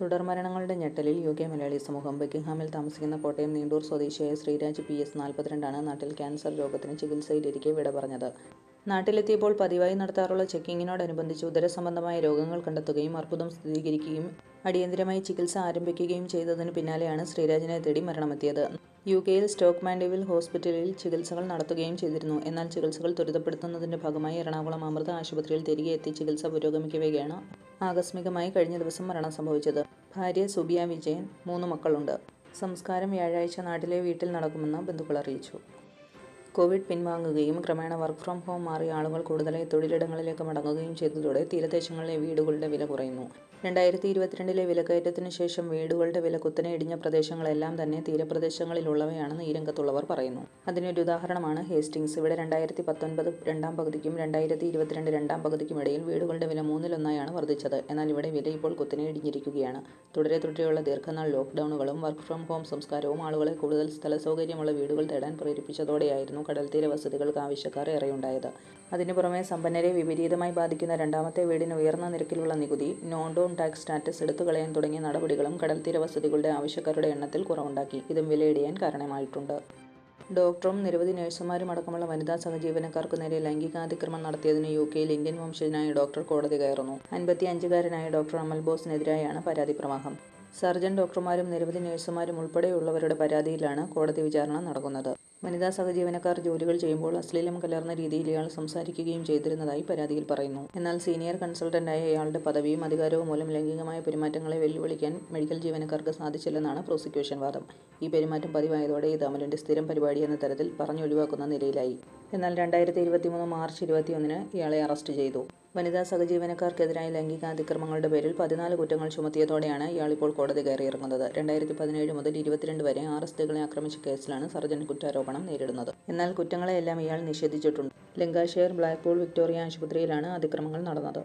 തുടർമരണങ്ങളുടെ ഞെട്ടലിൽ U K Malayali സമൂഹം ബക്കിംഗ്ഹാമിൽ താമസിക്കുന്ന കോട്ടയം നീണ്ടൂർ സ്വദേശിയായ ശ്രീരാജ് പി എസ് നാൽപ്പത്തിരണ്ടാണ് നാട്ടിൽ ക്യാൻസർ രോഗത്തിന് ചികിത്സയിലിരിക്കെ വിട പറഞ്ഞത് നാട്ടിലെത്തിയപ്പോൾ പതിവായി നടത്താറുള്ള ചെക്കിങ്ങിനോടനുബന്ധിച്ച് ഉദരസംബന്ധമായ രോഗങ്ങൾ കണ്ടെത്തുകയും അർബുദം സ്ഥിരീകരിക്കുകയും അടിയന്തരമായി ചികിത്സ ആരംഭിക്കുകയും ചെയ്തതിനു പിന്നാലെയാണ് ശ്രീരാജിനെ തേടി മരണമെത്തിയത്. യു കെയിൽ സ്റ്റോക്ക് മാൻഡേവിൽ ഹോസ്പിറ്റലിൽ ചികിത്സകൾ നടത്തുകയും ചെയ്തിരുന്നു. എന്നാൽ ചികിത്സകൾ ത്വരിതപ്പെടുത്തുന്നതിന്റെ ഭാഗമായി എറണാകുളം അമൃത ആശുപത്രിയിൽ തിരികെ എത്തി ചികിത്സ പുരോഗമിക്കവെയാണ് ആകസ്മികമായി കഴിഞ്ഞ ദിവസം മരണം സംഭവിച്ചത്. ഭാര്യ സുബിയ വിജയൻ മൂന്ന് മക്കളുണ്ട്. സംസ്കാരം വ്യാഴാഴ്ച നാട്ടിലെ വീട്ടിൽ നടക്കുമെന്ന് ബന്ധുക്കൾ അറിയിച്ചു. കോവിഡ് പിൻവാങ്ങുകയും ക്രമേണ വർക്ക് ഫ്രം ഹോം മാറി ആളുകൾ കൂടുതലായി തൊഴിലിടങ്ങളിലേക്ക് മടങ്ങുകയും ചെയ്തതോടെ തീരദേശങ്ങളിലെ വീടുകളുടെ വില കുറയുന്നു. രണ്ടായിരത്തി ഇരുപത്തിരണ്ടിലെ വിലക്കയറ്റത്തിന് ശേഷം വീടുകളുടെ വില കുത്തനെ ഇടിഞ്ഞ പ്രദേശങ്ങളെല്ലാം തന്നെ തീരപ്രദേശങ്ങളിലുള്ളവയാണെന്ന് ഈ രംഗത്തുള്ളവർ പറയുന്നു. അതിനൊരു ഉദാഹരണമാണ് ഹേസ്റ്റിങ്സ് ഇവിടെ രണ്ടായിരത്തി പത്തൊൻപത് രണ്ടാം പകുതിക്കും രണ്ടായിരത്തി ഇരുപത്തിരണ്ട് രണ്ടാം പകുതിക്കും ഇടയിൽ വീടുകളുടെ വില മൂന്നിലൊന്നായാണ് വർദ്ധിച്ചത്. എന്നാൽ ഇവിടെ വില ഇപ്പോൾ കുത്തനെ ഇടിഞ്ഞിരിക്കുകയാണ്. തുടരെ തുടരെയുള്ള ദീർഘനാൾ ലോക്ക്ഡൌണുകളും വർക്ക് ഫ്രം ഹോം സംസ്കാരവും ആളുകളെ കൂടുതൽ സ്ഥലസൗകര്യമുള്ള വീടുകൾ തേടാൻ പ്രേരിപ്പിച്ചതോടെയായിരുന്നു കടൽത്തീര വസതികൾക്ക് ആവശ്യക്കാർ ഏറെയുണ്ടായത്. അതിനു പുറമെ സമ്പന്നരെ വിപരീതമായി ബാധിക്കുന്ന രണ്ടാമത്തെ വീടിന് ഉയർന്ന നിരക്കിലുള്ള നികുതി നോൺ ഡോൺ ടാക്സ് സ്റ്റാറ്റസ് എടുത്തു കളയാൻ തുടങ്ങിയ നടപടികളും കടൽത്തീര വസതികളുടെ ആവശ്യക്കാരുടെ എണ്ണത്തിൽ കുറവുണ്ടാക്കി. ഇതും വിലയിടിയാൻ കാരണമായിട്ടുണ്ട്. ഡോക്ടറും നിരവധി നഴ്സുമാരും അടക്കമുള്ള വനിതാ സഹജീവനക്കാർക്ക് നേരെ ലൈംഗികാതിക്രമം നടത്തിയതിന് യു കെയിൽ ഇന്ത്യൻ വംശജനായ ഡോക്ടർ കോടതി കയറുന്നു. അൻപത്തി അഞ്ചുകാരനായ ഡോക്ടർ അമൽ ബോസിനെതിരായാണ് പരാതി പ്രവാഹം. സർജൻ ഡോക്ടർമാരും നിരവധി നഴ്സുമാരും ഉൾപ്പെടെയുള്ളവരുടെ പരാതിയിലാണ് കോടതി വിചാരണ നടക്കുന്നത്. വനിതാ സഹജീവനക്കാർ ജോലികൾ ചെയ്യുമ്പോൾ അശ്ലീലം കലർന്ന രീതിയിൽ ഇയാൾ സംസാരിക്കുകയും ചെയ്തിരുന്നതായി പരാതിയിൽ പറയുന്നു. എന്നാൽ സീനിയർ കൺസൾട്ടന്റായ ഇയാളുടെ പദവിയും അധികാരവും മൂലം ലൈംഗികമായ പെരുമാറ്റങ്ങളെ വെല്ലുവിളിക്കാൻ മെഡിക്കൽ ജീവനക്കാർക്ക് സാധിച്ചില്ലെന്നാണ് പ്രോസിക്യൂഷൻ വാദം. ഈ പെരുമാറ്റം പതിവായതോടെ ഇത് അമലിന്റെ സ്ഥിരം പരിപാടി എന്ന തരത്തിൽ പറഞ്ഞൊഴിവാക്കുന്ന നിലയിലായി. എന്നാൽ രണ്ടായിരത്തി ഇരുപത്തിമൂന്ന് മാർച്ച് ഇരുപത്തിയൊന്നിന് ഇയാളെ അറസ്റ്റ് ചെയ്തു. വനിതാ സഹജീവനക്കാർക്കെതിരായ ലൈംഗികാതിക്രമങ്ങളുടെ പേരിൽ പതിനാല് കുറ്റങ്ങൾ ചുമത്തിയതോടെയാണ് ഇയാളിപ്പോൾ കോടതി കയറിയിറങ്ങുന്നത്. രണ്ടായിരത്തി പതിനേഴ് മുതൽ ഇരുപത്തിരണ്ട് വരെ ആറ് സ്ത്രീകളെ ആക്രമിച്ച കേസിലാണ് സർജൻ കുറ്റാരോപണം നേരിടുന്നത്. എന്നാൽ കുറ്റങ്ങളെയെല്ലാം ഇയാൾ നിഷേധിച്ചിട്ടുണ്ട്. ലങ്കാഷെയർ ബ്ലാക്ക്പൂൾ വിക്ടോറിയ ആശുപത്രിയിലാണ് അതിക്രമങ്ങൾ നടന്നത്.